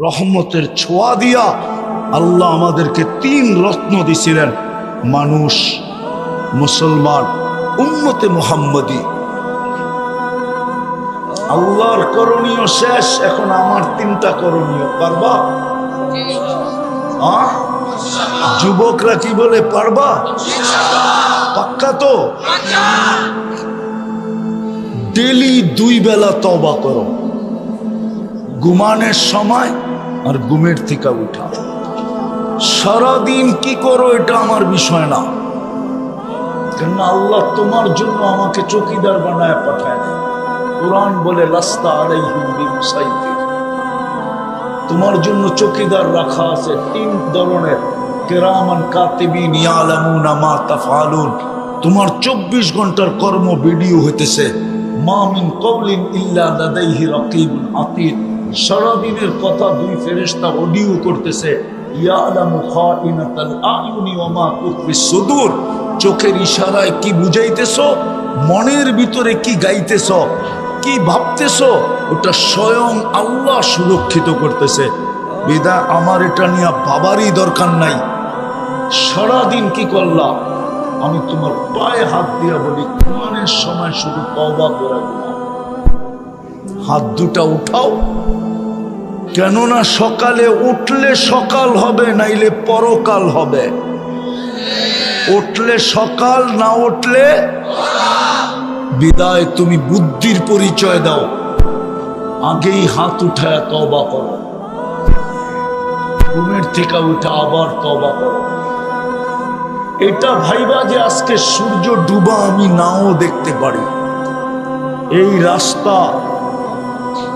রহমতের ছোঁয়া দিয়া আল্লাহ আমাদেরকে তিন রত্ন দিছিলেন। মানুষ, মুসলমান, উম্মতে মোহাম্মদী। আল্লাহর করণীয় শেষ, এখন আমার তিনটা করণীয়। পারবা? যুবকরা কি বলে পারবা? পাক্কা তো? ডেলি দুই বেলা তবা করো। ঘুমানের সময় আর ঘুমের থেকে উঠা। সারাদিন কি করো, এটা আমার বিষয় না। কেন আল্লাহ তোমার জন্য আমাকে চকিদার বানায় পাঠায়। কোরআন বলে রাস্তা আলাইহিম বিমুসাইতির তোমার জন্য চকিদার রাখা আছে তিন ধরনের। কেরামান কাতিবিন ইয়ালামুনা মা তাফআলুন। তোমার চব্বিশ ঘণ্টার কর্ম ভিডিও হইতেছে। মা মিন কবলিন ইল্লা লাদাইহি রাকিবুন আতীদ। সারাদিনের কথা দুই ফেরেশতা অডিও করতেছে চোখের ইশারায় কি বুঝাইতেছো? মনের ভিতরে কি গাইতেছো? কি ভাবতেছো? ওটা স্বয়ং আল্লাহ সুরক্ষিত করতেছে। বেদা, আমার এটা নিয়ে বাবারই দরকার নাই। সারাদিন কি করলা? আমি তোমার পায়ে হাত দিয়া বলি, কোরআনের সময় শুধু তওবা করে হাত দুটা উঠাও কেননা সকালে উঠলে সকাল হবে, নাইলে পরকাল হবে। উঠলে সকাল, না উঠলে বিদায় তুমি বুদ্ধির পরিচয় দাও। আগেই হাত উঠায় তবা করো। ঘুমের থেকে উঠে আবার তবা করো। এটা ভাইবা যে আজকে সূর্য ডুবা আমি নাও দেখতে পারি। এই রাস্তা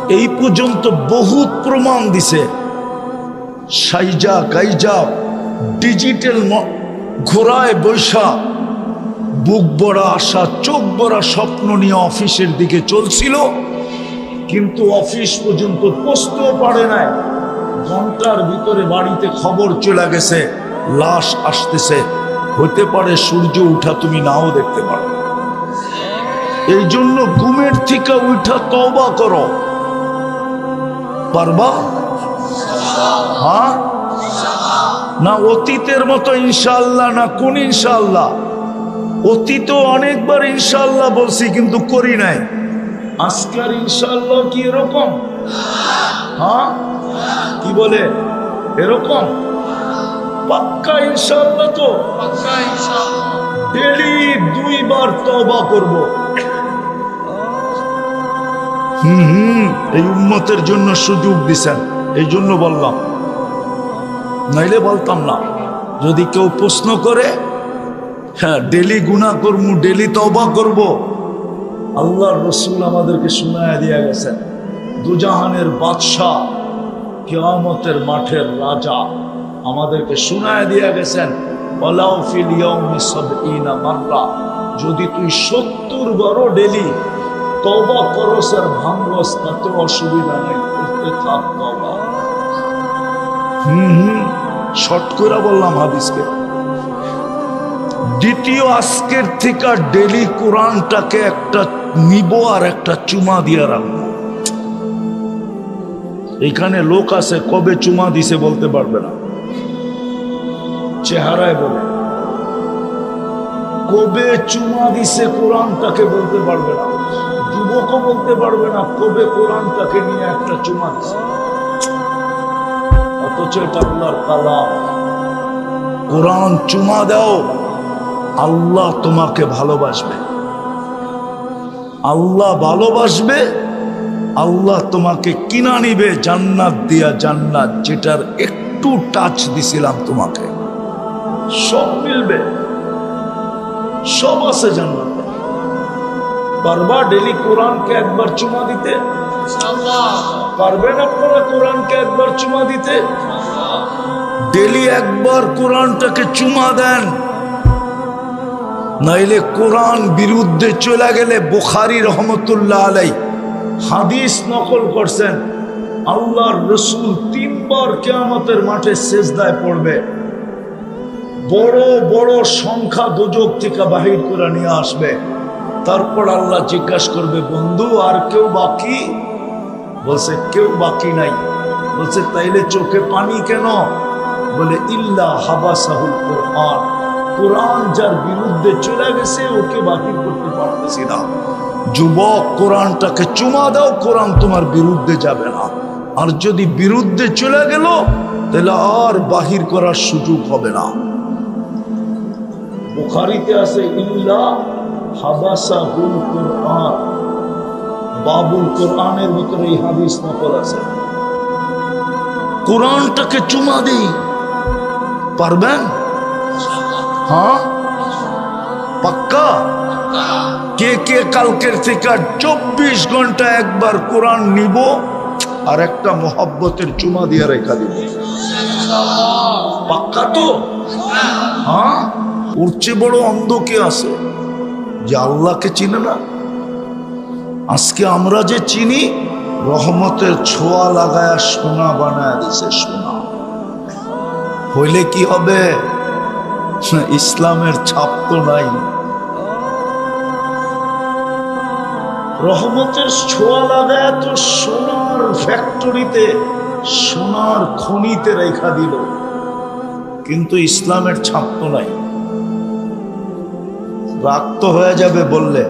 এই পর্যন্ত বহুত প্রমাণ দিছে। সাইজা, গাইজা, ডিজিটাল ঘোড়ায় বৈশা, বুক বড়া আশা, চোখ বড়া স্বপ্ন নিয়ে অফিসের দিকে চলছিল। কিন্তু অফিস পর্যন্ত পৌঁছতেও পারে নাই। ঘণ্টার ভিতরে বাড়িতে খবর চলে গেছে, লাশ আসতেছে। হতে পারে সূর্য উঠা তুমি নাও দেখতে পারো। এই জন্য ঘুমের থেকে উঠা তওবা করো। পারবা? হ্যাঁ? না অতীতের মতো ইনশাল্লাহ না কোন ইনশাল্লাহ অতীত অনেকবার ইনশাল্লাহ বলছি কিন্তু করি নাই। আজকার ইনশাল্লাহ কি এরকম? হ্যাঁ? কি বলে? এরকম? পাক্কা ইনশাল্লাহ তো? ডেলি দুইবার তবা করব। হুম হুম, এই উন্মতের জন্য সুযোগ দিছেন। এই জন্য বললাম। নাইলে বলতাম না। যদি কেউ প্রশ্ন করে হ্যাঁ ডেলি গুণা করব ডেলি তবা করব। আল্লাহর রসুল আমাদেরকে শোনায় দিয়া গেছেন, দুজাহানের বাদশাহ, কেয়ামতের মাঠের রাজা আমাদেরকে শোনায় দিয়া গেছেন যদি তুই সত্তর বারো ডেলি তবা তাতে অসুবিধা নেই করতে থাক তবা হুম শর্ট করে বললাম হাদিসকে। দ্বিতীয় আজকের থেকে ডেলি কোরআনটাকে একটা নিব আর একটা চুমা দিয়ে রাখব। এখানে লোক আছে, কবে চুমা দিছে বলতে পারবে না। চেহারায় বলে। কবে চুমা দিছে কোরআনটাকে বলতে পারবে না। যুবকও বলতে পারবে না কবে কোরআনটাকে নিয়ে একটা চুমা দিছে। অথচ এটা আল্লাহর কালাম। কোরআন চুমা দাও, আল্লাহ তোমাকে ভালোবাসবে। আল্লাহ ভালোবাসবে, আল্লাহ তোমাকে কিনা নিবে জান্নাত দিয়া জান্নাত, যেটার একটু টাচ দিছিলাম তোমাকে। সব মিলবে। সব আছে জান্নাতে। পারবা ডেলি কোরআনকে একবার চুমা দিতে। পারবেন আপনারা কোরআনকে একবার চুমা দিতে? ডেলি একবার কোরআনটাকে চুমা দেন। নাইলে কোরআন বিরুদ্ধে চলে গেলে বুখারি রহমতুল্লাহ আলাই হাদিস নকল করছেন। আল্লাহর রসুল তিনবার কেয়ামতের মাঠে সেজদায় পড়বে। বড় বড় সংখ্যা দুযোগ থেকে বাহির করে নিয়ে আসবে। তারপর আল্লাহ জিজ্ঞাসা করবে, বন্ধু, আর কেউ বাকি? বলছে, কেউ বাকি নাই। বলছে, তাইলে চোখে পানি কেন? বলে, ইল্লা হাবাসাহুল কোরআন। কোরআন যার বিরুদ্ধে চলে গেছে, ওকে বাতিল করতে পারতেছি না। যুবক, কোরআনটাকে চুমা দাও, কোরআন তোমার বিরুদ্ধে যাবে না। আর যদি বিরুদ্ধে চলে গেল তাহলে আর বাহির করার সুযোগ হবে না। বুখারিতে আছে, ইল্লা হাবাসাহুল কোরআন। বাবুল কোরআনের ভিতরে এই হাদিস নকল আছে। কোরআনটাকে চুমা দিই। পারবেন? হ্যাঁ? পাক্কা? কে কে কালকের থেকে চব্বিশ ঘণ্টা একবার কোরআন নিব, আর একটা মোহাব্বতের চুমা দিয়ে রেখা দিব। পাক্কা তো? হ্যাঁ? ওর চেয়ে বড় অন্ধ কে আছে? যে আল্লাহকে চিনে না? আজকে আমরা যে চিনি, রহমতের ছোঁয়া লাগায় সোনা বানায় দিছে সোনা। হইলে কি হবে? ইসলামের ছাপ তো নাই। রহমতের ছোঁয়া লাগায় তো সোনার ফ্যাক্টরিতে, সোনার খনিতে রেখা দিল। কিন্তু ইসলামের ছাপ তো নাই। রাগ তো হয়ে যাবে বললে,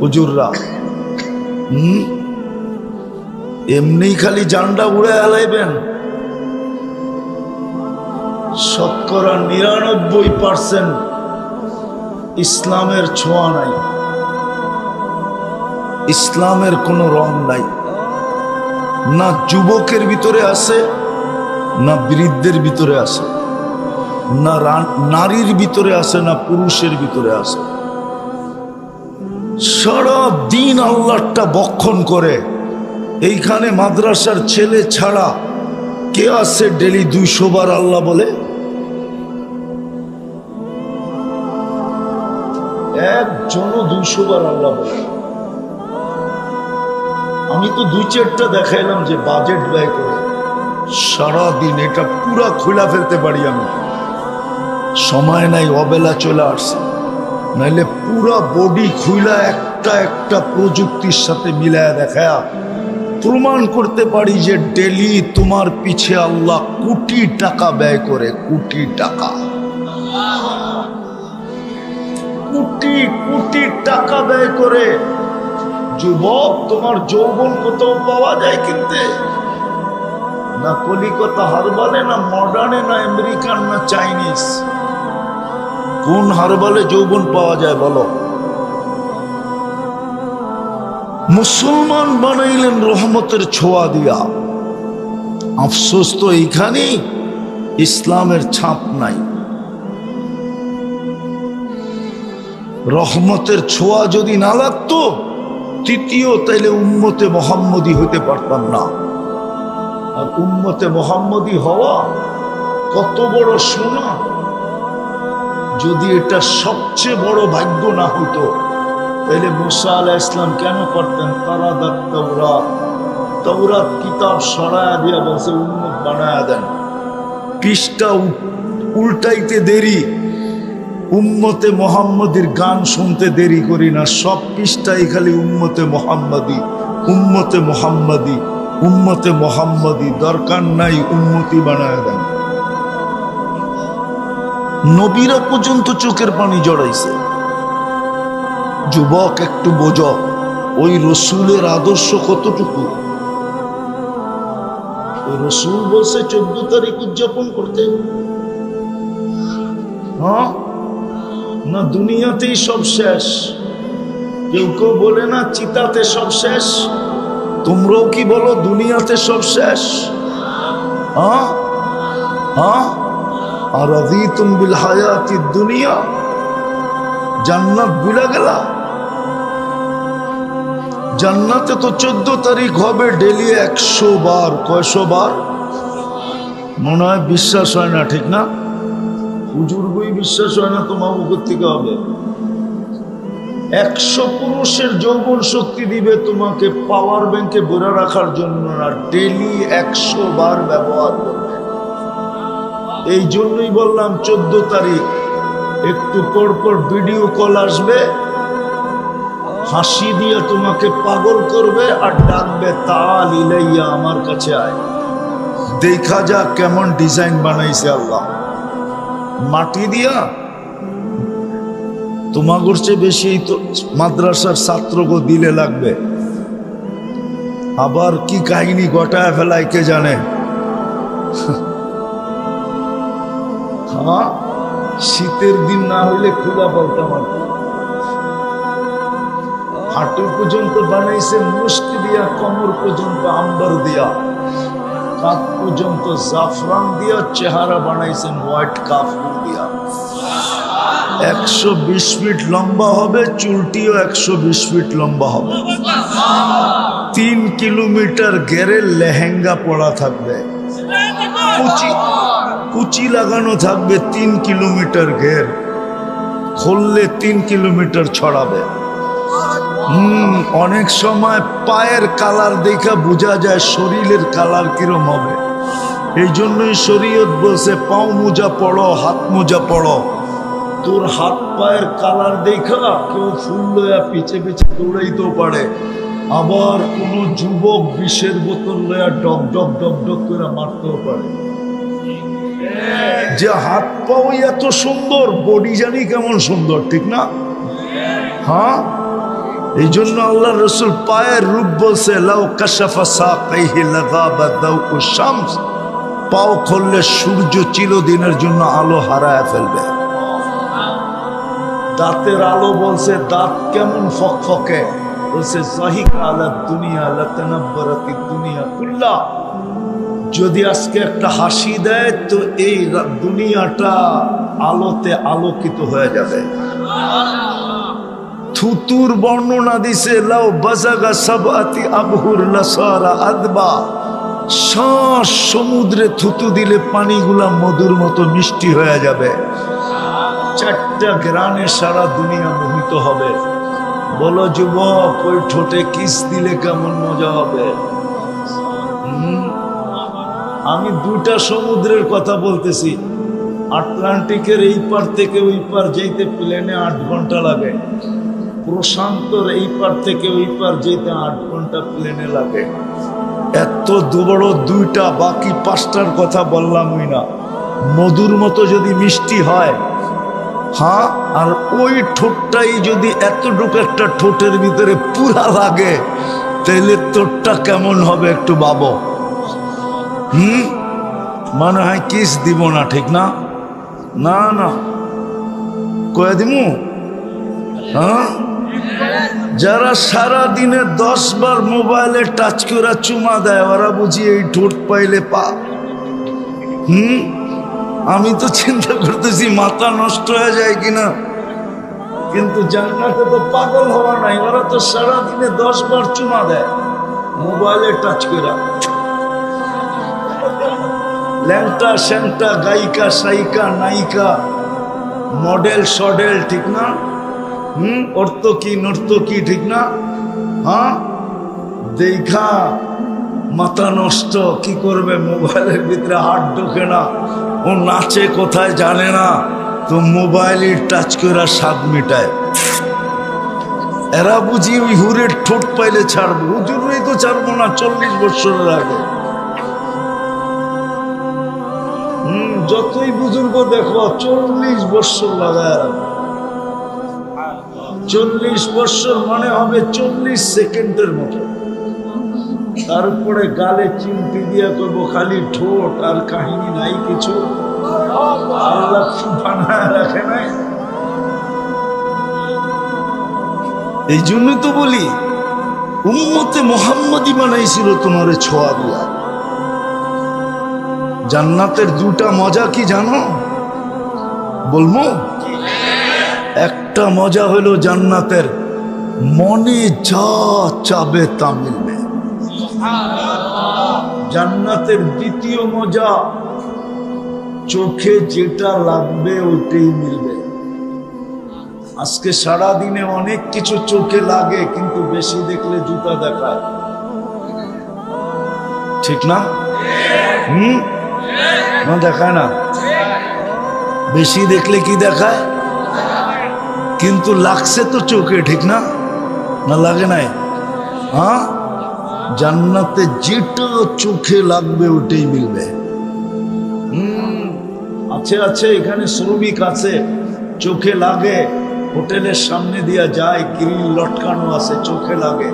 হুজুররা। এমনি খালি জান্ডা উড়ে এলাইবেন শতকরা নিরানব্বই পার্সেন্ট ইসলামের ছোঁয়া নাই। ইসলামের কোনো রং নাই। না যুবকের ভিতরে আছে, না বৃদ্ধের ভিতরে আছে, না নারীর ভিতরে আছে, না পুরুষের ভিতরে আছে। সারা দিন আল্লাহটা বক্ষণ করে। এইখানে মাদ্রাসার ছেলে ছাড়া কে আছে ডেলি দুইশো বার আল্লাহ বলে? একজনও দুইশো বার আল্লাহ বলে। আমি তো দুই চারটা দেখাইলাম যে বাজেট ব্যয় করে। সারা দিন এটা পুরা খোলা ফেলতে পারি আমি। সময় নাই, অবেলা চলে আসছে। নাইলে পুরা বডি খুইলা একটা একটা প্রযুক্তির সাথে মিলায়া দেখায়া প্রমাণ করতে পারি যে ডেলি তোমার পিছে আল্লাহ কোটি টাকা ব্যয় করে, কোটি টাকা। কোটি কোটি টাকা ব্যয় করে। যুবক, তোমার যৌবন কোথাও পাওয়া যায় কিনতে? না কলিকতা হারবালে, না মডার্নে না আমেরিকান, না চাইনিজ কোন হারবালে যৌবন পাওয়া যায় বলো? মুসলমান বানাইলেন রহমতের ছোঁয়া দিয়া। আফসোস তো এইখানেই, ইসলামের ছাপ নাই। রহমতের ছোঁয়া যদি না লাগতো, তৃতীয় তাইলে উম্মতে মোহাম্মদী হইতে পারতাম না। আর উম্মতে মোহাম্মদী হওয়া কত বড় সোনা। যদি এটা সবচেয়ে বড় ভাগ্য না হতো, তাহলে মুসা আলাহ ইসলাম কেন করতেন? তারা দাত তৌরাত কিতাব সরায়া দিয়া বলছে উন্মত বানায়া দেন। পৃষ্ঠা উল্টাইতে দেরি, উম্মতে মোহাম্মদীর গান শুনতে দেরি করি না, সব পৃষ্ঠাই খালি উম্মতে মোহাম্মদী উম্মতে মোহাম্মদী উম্মতে মোহাম্মদী, দরকার নাই উন্মতি বানায় দেন। নবীরা পর্যন্ত চোখের পানি জড়াইছে। যুবক, একটু বোঝ, ওই রসুলের আদর্শ কতটুকু? ওই রসুল বলছে, চোদ্দ তারিখ উদযাপন করতে। হ্যাঁ? না, দুনিয়াতেই সব শেষ। কেউ কেউ বলে না, চিতাতে সব শেষ। তোমরাও কি বলো, দুনিয়াতে সব শেষ? হ্যাঁ? হ্যাঁ? হায়াতি দুনিয়া। জান্নাত তো চোদ্দ তারিখ হবে ডেলি একশো বার, কয়শো বার? মনে হয় বিশ্বাস হয় না, ঠিক না? হুজুর বই বিশ্বাস হয় না তোমার মুখের থেকে হবে? একশো পুরুষের যৌবন শক্তি দিবে তোমাকে পাওয়ার ব্যাংকে ভরে রাখার জন্য না ডেলি একশো বার ব্যবহার করবে। এই জন্যই বললাম চোদ্দ তারিখ। একটু পর পর ভিডিও কল আসবে। হাসি দিয়ে তোমাকে পাগল করবে আর ডাকবে তাল ইলাইয়া আমার কাছে আয়। দেখা যা কেমন ডিজাইন বানাইছে আল্লাহ। মাটি দিয়া? তোমাগর চেয়ে বেশি তো মাদ্রাসার ছাত্রকে দিলে লাগবে। আবার কি কাহিনী গটায় ফেলায় কে জানে? হ্যাঁ শীতের দিন না হইলে খোলা বলতাম আর হাঁটু পর্যন্ত বানাইছে মুষ্টি দিয়া কমর পর্যন্ত আম্বার দিয়া। কাপ পর্যন্ত জাফরান দিয়া চেহারা বানাইছেন হোয়াইট কাপড় দিয়া। একশো বিশ ফিট লম্বা হবে চুলটিও একশো বিশ ফিট লম্বা হবে। তিন কিলোমিটার গেরে লেহেঙ্গা পড়া থাকবে। কুচি কুচি লাগানো থাকবে তিন কিলোমিটার ঘের। খুললে তিন কিলোমিটার ছড়াবে। হুম, অনেক সময় পায়ের কালার দেখা বোঝা যায়, শরীরের কালার কিরম হবে। এই জন্যই শরীয়ত বলছে, পাও মোজা পড়ো, হাত মোজা পড়ো। তোর হাত পায়ের কালার দেখা কেউ ফুল লয়া পিছে পিছে দৌড়াইতেও পারে। আবার কোনো যুবক বিষের বোতল লয়া ডক ডক ডক ডক করে মারতেও পারে। যে হাত পাও এত সুন্দর বডি জানি কেমন সুন্দর, ঠিক না? হ্যাঁ? এই জন্য আল্লাহ রসুল পায়ের রূপ বলছে, লাউ কাশাফা শামস। পাও খুললে সূর্য চিরদিনের জন্য আলো হারায় ফেলবে। দাঁতের আলো বলছে, দাঁত কেমন ফকফকে। বলছে, জাহিক আলা দুনিয়া, লাতানাব্বারাতি দুনিয়া কুল্লা। যদি আজকে একটা হাসি দেয়, তো এই দুনিয়াটা আলোতে আলোকিত হয়ে যাবে। থুতুর বর্ণনা দিছে, লাউ বাজাগা সাবাতি আবহুর লাসারা আদবা। সমুদ্রে থুতু দিলে পানিগুলা মধুর মতো মিষ্টি হয়ে যাবে। চারটা গ্রানে সারা দুনিয়া মোহিত হবে। বলো যুবক, ওই ঠোঁটে কিস দিলে কেমন মজা হবে? হুম? আমি দুটা সমুদ্রের কথা বলতেছি। আটলান্টিকের এই পার থেকে ওই পার যেতে প্লেনে আট ঘণ্টা লাগে। প্রশান্তর এই পার থেকে ওই পার যেতে আট ঘণ্টা প্লেনে লাগে। এত দুবড় দুইটা বাকি পাঁচটার কথা বললামই না। মধুর মতো যদি মিষ্টি হয় হ্যাঁ আর ওই ঠোঁটটাই যদি এতটুকু একটা ঠোঁটের ভিতরে পুরা লাগে তাহলে তোরটা কেমন হবে একটু ভাবো। হুম? মনে হয় কিস দিব না, ঠিক না? না না। কয়ে দিমু? হ্যাঁ? যারা সারা দিনে দশ বার মোবাইলে টাচ করে চুমা দেয়, ওরা বুঝি এই ঠোঁট পাইলে পা। হুম? আমি তো চিন্তা করতেছি, মাথা নষ্ট হয়ে যায় কিনা। কিন্তু জান্নাতে তো পাগল হওয়া নাই, ওরা তো সারা দিনে দশ বার চুমা দেয়, মোবাইলে টাচ করে। ল্যাংটা স্যাংটা গায়িকা, সাইকা, নায়িকা, মডেল, সডেল, ঠিক না? হুম? অর্থকি নর্তকি ঠিক না? হ্যাঁ? দেখা, মাথা নষ্ট, কি করবে মোবাইলের ভিতরে হাত ঢোকে না, ও নাচে কোথায় জানে না, তো মোবাইলে টাচ করে স্বাদ মিটায়। এরা বুঝি হুরের ঠোঁট পাইলে ছাড়বো হুজুরই তো ছাড়বো না, চল্লিশ বছরের আগে। যতই বুজুর্গ দেখো, চল্লিশ বৎসর লাগায়। চল্লিশ বৎসর মানে হবে চল্লিশ সেকেন্ডের মতো। তারপরে গালে চিমটি দিয়া করব, খালি ঠোঁট আর কাহিনী নাই কিছু। এই জন্যই তো বলি, উম্মতে মোহাম্মদই বানাইছিল তোমার ছোঁয়া দিয়া। জান্নাতের দুটা মজা কি জানো? বলব একটা মজা হলো জান্নাতের মনে যা চাবে তা মিলবে। জান্নাতের দ্বিতীয় মজা চোখে যেটা লাগবে ওইটাই মিলবে। আজকে সারা দিনে অনেক কিছু চোখে লাগে, কিন্তু বেশি দেখলে জুতা দেখায়। ঠিক না? হুম? না দেখায় না। বেশি দেখলে কি দেখায়? কিন্তু লাগছে তো চোখে, ঠিক না? না লাগে নাই? হ্যাঁ? জান্নাতে যেটা চোখে লাগবে, ওটাই মিলবে। আছে আছে, এখানে শ্রমিক আছে। চোখে লাগে, হোটেলের সামনে দিয়া যায়, গ্রিল লটকানো আছে, চোখে লাগে।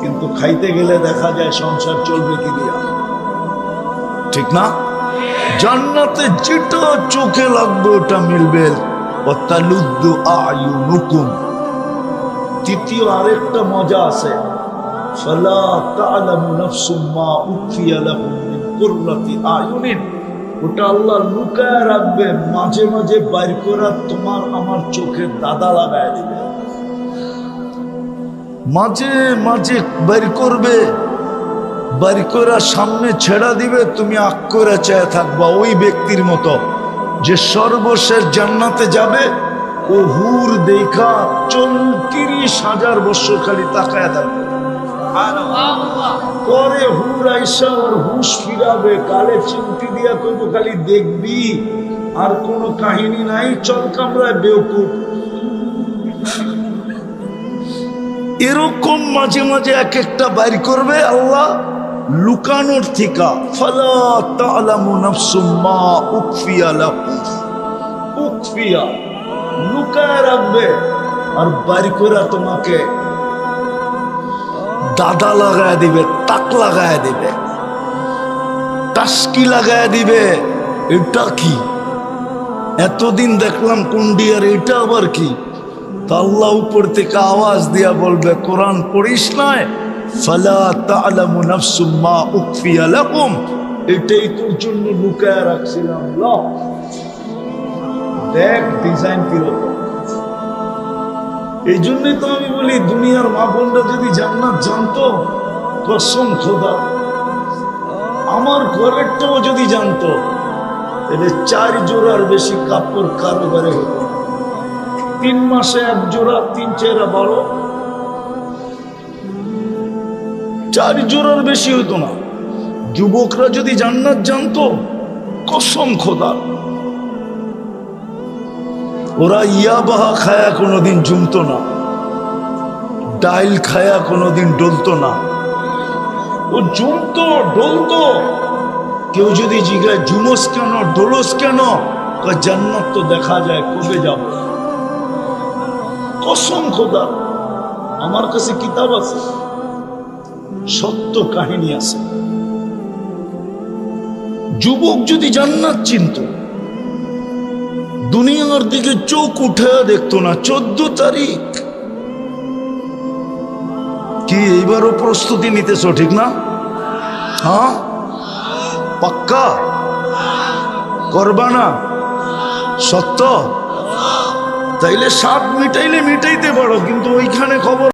কিন্তু খাইতে গেলে দেখা যায় সংসার চলবে কি দিয়া? ঠিক না? জান্নাতে যেটা চোখে লাগবে ওটা মিলবে। আয়ুনুকুম। তৃতীয় আরেকটা মজা আছে। ওটা আল্লাহ মাঝে মাঝে বাইর তোমার আমার চোখে দাদা লাগায় মাঝে মাঝে বাইর করবে বাইর করা সামনে ছেড়া দিবে, তুমি আক করে চেয়ে থাকবা ওই ব্যক্তির মতো। যে সর্বশেষ জান্নাতে যাবে, ও হুর দেখা চৌত্রিশ হাজার বছর খালি তাকায় থাকবে। পরে হুর আইসা ওর হুশ ফিরাবে, কালে চিমটি দিয়া কইব, খালি দেখবি, আর কোনো কাহিনী নাই, চল কামরায় বেউকুফ। এরকম মাঝে মাঝে এক একটা বাইর করবে আল্লাহ। লুকানোর থিকা। ফালা উকফিয়া উকফিয়া লুকায় রাখবে আর বাইর করে তোমাকে দাদা লাগায় দিবে, তাক লাগায় দিবে, টাস্কি লাগায় দিবে। এটা কি? এতদিন দেখলাম কুন্ডিয়ার এটা আবার কি? তা আল্লাহ উপর থেকে আওয়াজ দিয়া বলবে, কোরআন পড়িস নাই? তো যদি আমার ঘরেরটাও যদি জানতো, তাহলে চার জোড়ার বেশি কাপড় কারোবারে হতো। তিন মাসে এক জোড়া, তিন চেরা বারো চার জোড়ার বেশি হতো না। যুবকরা যদি জান্নাত জানতো, কসম খোদা। ওরা ইয়া বাহা খায়া কোনোদিন জুমতো না। ডাইল খায়া কোনোদিন ডলতো না। ও জুমতো ডলতো। কেউ যদি জিজ্ঞাসা জুমস কেন, ডোলস কেন? জান্নাত তো দেখা যায়, কবে যাব? কসম খোদা। আমার কাছে কিতাব আছে। সত্য কাহিনী আছে। যুবক যদি জান্নাত চিনত, দুনিয়ার দিকে চোখ উঠে দেখতো না, চোদ্দ তারিখ। কি, এইবারও প্রস্তুতি নিতেছ, ঠিক না? হ্যাঁ? পাক্কা? করবা না সত্য? তাইলে সাপ মিটাইলে মিটাইতে পারো, কিন্তু ওইখানে খবর